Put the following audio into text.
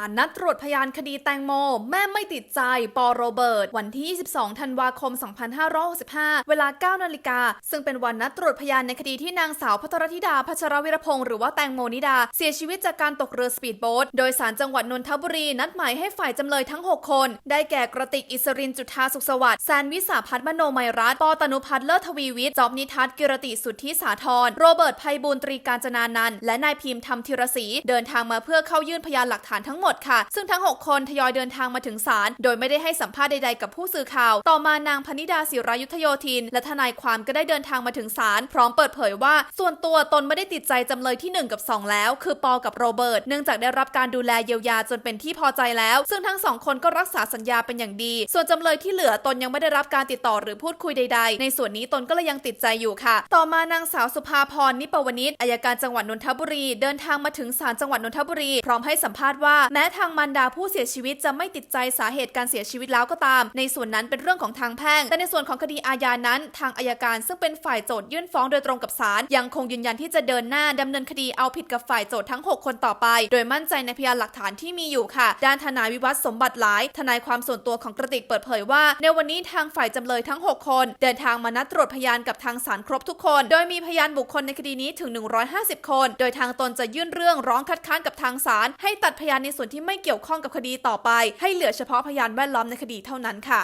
ารนัดตรวจพยานคดีแตงโม แม่ไม่ติดใจ ปอโรเบิร์ต วันที่ 22 ธันวาคม 2565 เวลา 9 นาฬิกา ซึ่งเป็นวันนัดตรวจพยานในคดีที่นางสาวพัทรธิดา พัชรวิรพงศ์หรือว่าแตงโมนิดา เสียชีวิตจากการตกเรือสปีดโบ๊ท โดยสารจังหวัดนนทบุรี นัดหมายให้ฝ่ายจำเลยทั้ง 6 คน ได้แก่กระติกอิสรินจุธาสุขสวัสดิ์แซนวิสาพัฒน์มโนมัยรัตน์ปอตนุพัฒน์เลิศทวีวิทย์จอบนิทัศน์กิรติสุทธิสาธรโรเบิร์ตไพบูลตรีการจนานันและนายพิมพ์ธรรมธีรศรีเดินทางมาเพื่อเข้ายื่นพยานหลักฐานทั้งหมดค่ะ ซึ่งทั้ง 6 คนทยอยเดินทางมาถึงศาลโดยไม่ได้ให้สัมภาษณ์ใดๆกับผู้สื่อข่าว ต่อมานางพนิดาศิรายุทธโยธิน และทนายความก็ได้เดินทางมาถึงศาลพร้อมเปิดเผยว่า ส่วนตัวตนไม่ได้ติดใจจำเลยที่ 1 กับ 2 แล้ว คือปอกับโรเบิร์ตเนื่องจากได้รับการดูแลเยียวยาจนเป็นที่พอใจแล้ว ซึ่งทั้งสองคนก็รักษาสัญญาเป็นอย่างดี ส่วนจำเลยที่เหลือตนยังไม่ได้รับการติดต่อหรือพูดคุยใด ๆ ในส่วนนี้ตนก็เลยยังติดใจอยู่ค่ะ ต่อมานางสาวสุภาพรนิปวนิชอายการจังหวัดนนทบุรี เดินทางมาถึงศาลจังหวัดนนทบุรี พร้อมให้สัมภาษณ์ว่าแม้ทางมารดาผู้เสียชีวิตจะไม่ติดใจสาเหตุการเสียชีวิตแล้วก็ตาม ในส่วนนั้นเป็นเรื่องของทางแพ่ง แต่ในส่วนของคดีอาญานั้น ทางอายการซึ่งเป็นฝ่ายโจทยื่นฟ้องโดยตรงกับศาลยังคงยืนยันที่จะเดินหน้าดำเนินคดีเอาผิดกับฝ่ายโจททั้ง 6 คนต่อไป โดยมั่นใจในพยานหลักฐานที่มีอยู่ค่ะ ด้านทนายวิวัฒน์สมบัติหลาย ทนายความส่วนตัวของกระติกเปิดเผยว่า ในวันนี้ทางฝ่ายจำเลยทั้ง 6 คน เดินทางมานัดตรวจพยานกับทางศาลครบทุกคน โดยมีพยานบุคคลในคดีนี้ถึง 150 คน โดยทางตนจะยื่นเรื่องร้องคัดค้านกับทางศาลให้ตัดพยานในส่วนที่ไม่เกี่ยวข้องกับคดีต่อไป ให้เหลือเฉพาะพยานแวดล้อมในคดีเท่านั้นค่ะ